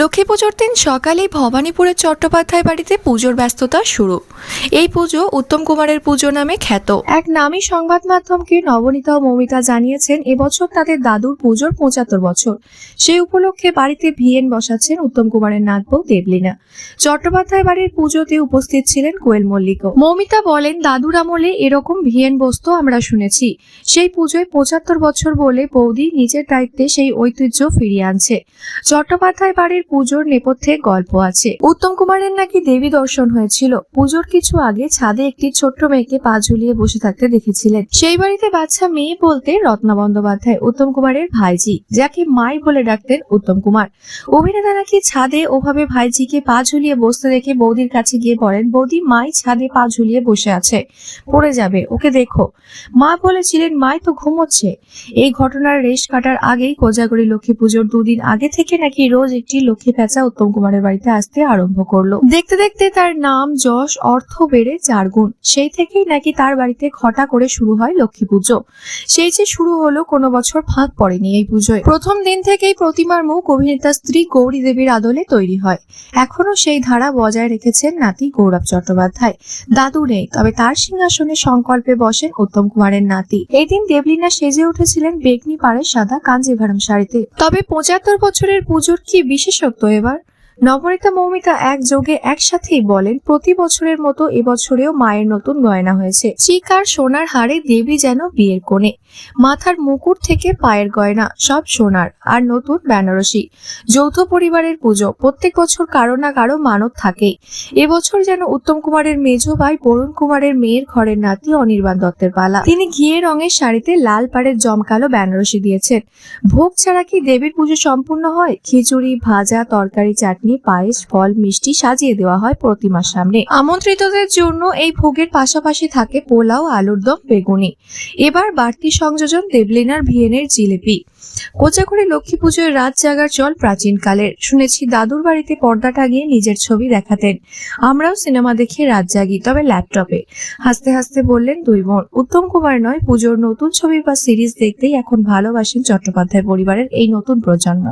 লক্ষ্মী পুজোর দিন সকালেই ভবানীপুরের চট্টোপাধ্যায় বাড়িতে পুজোর ব্যস্ততা শুরু। এই পুজো উত্তম কুমারের পুজো নামে খ্যাত। এক নামী সংবাদ মাধ্যমকে নবনীতা ও মৌমিতা জানিয়েছেন, এবছর তাদের দাদুর পুজোর পঁচাত্তর বছর। সেই উপলক্ষে বাড়িতে ভিএন বসাচ্ছেন উত্তম কুমারের নাতবউ দেবলীনা। চট্টোপাধ্যায় বাড়ির পুজোতে উপস্থিত ছিলেন কোয়েল মল্লিক মৌমিতা বলেন, দাদুর আমলে এরকম ভিএন বসতো আমরা শুনেছি। সেই পুজোয় পঁচাত্তর বছর বলে বৌদি নিজের দায়িত্বে সেই ঐতিহ্য ফিরিয়ে আনছে। চট্টোপাধ্যায় বাড়ির পুজোর নেপথ্যে গল্প আছে। উত্তম কুমারের নাকি দেবী দর্শন হয়েছিল। পুজোর কিছু আগে ছাদে একটি ছোট্ট মেয়েকে পা ঝুলিয়ে বসে থাকতে দেখেছিলেন। সেই বাড়িতে বাচ্চা মেয়ে বলতে রত্না বন্দ্যোপাধ্যায়, উত্তম কুমারের ভাইজি, যাকে মাই বলে ডাকতেন উত্তম কুমার। অভিনেতা নাকি ছাদে ওভাবে ভাইজিকে পা ঝুলিয়ে বসতে দেখে বৌদির কাছে গিয়ে বলেন, বৌদি, মাই ছাদে পা ঝুলিয়ে বসে আছে। পড়ে যাবে, ওকে দেখো। মা বলেছিলেন, মাই তো ঘুমোচ্ছে। এই ঘটনার রেশ কাটার আগেই কোজাগরী লক্ষ্মী পুজোর দুদিন আগে থেকে নাকি রোজ একটি লক্ষ্মী প্যাঁচা উত্তম কুমারের বাড়িতে আসতে আরম্ভ করল। দেখতে দেখতে তার নাম, যশ, অর্থ বেড়ে চার গুণ। সেই থেকেই নাকি তার বাড়িতে ঘটা করে শুরু হয় লক্ষ্মী পুজো। সেই যে শুরু হলো, কোনো বছর ফাঁক পড়েনি এই পুজোয়। প্রথম দিন থেকেই প্রতিমার মুখ অভিনেতা স্ত্রী গৌরী দেবীর আদলে তৈরি হয়। এখনও সেই ধারা বজায় রেখেছেন নাতি গৌরব চট্টোপাধ্যায়। দাদু নেই, তবে তার সিংহাসনে সংকল্পে বসেন উত্তম কুমারের নাতি। এই দিন দেবলীনা সেজে উঠেছিলেন বেগনি পাড়ের সাদা কাঞ্জিভারম শাড়িতে। তবে পঁচাত্তর বছরের পুজোর কি বিশেষত্ব এবার। নবনীতা মৌমিতা এক যোগে একসাথেই বলেন, প্রতি বছরের মতো এবছরেও মায়ের নতুন গয়না হয়েছে। চিক আর সোনার হারে দেবী যেন বিয়ের কোণে। মাথার মুকুট থেকে পায়ের গয়না, সব সোনার, আর নতুন বেনারসি। যৌথ পরিবারের পুজো, প্রত্যেক বছর কারও না কারও মানত থাকেই। এবছর যেন উত্তম কুমারের মেজ ভাই, বরুণ কুমারের মেয়ের ঘরের নাতি অনির্বাণ দত্তের পালা। তিনি ঘিয়ে রঙের শাড়িতে লাল পাড়ের জমকালো বেনারসি দিয়েছেন। ভোগ ছাড়া কি দেবীর পুজো সম্পূর্ণ হয়? খিচুড়ি, ভাজা, তরকারি, চাটনি পায়েস, ফল, মিষ্টি সাজিয়ে দেওয়া হয় প্রতিমার সামনে। আমন্ত্রিতদের জন্য এই ভোগের পাশাপাশি থাকে পোলাও, আলুর দম, বেগুনি। এবার বাড়তি সংযোজন দেবলিনার ভিয়েনের জিলেপি। কোচাকুড়ি লক্ষ্মী পুজোয় রাত জাগার চল প্রাচীনকালের। শুনেছি দাদুর বাড়িতে পর্দা টাঙিয়ে নিজের ছবি দেখাতেন। আমরাও সিনেমা দেখে রাত জাগি, তবে ল্যাপটপে। হাসতে হাসতে বললেন, দুই বোন। উত্তম কুমার নয়, পুজোর নতুন ছবি বা সিরিজ দেখতেই এখন ভালোবাসেন চট্টোপাধ্যায় পরিবারের এই নতুন প্রজন্ম।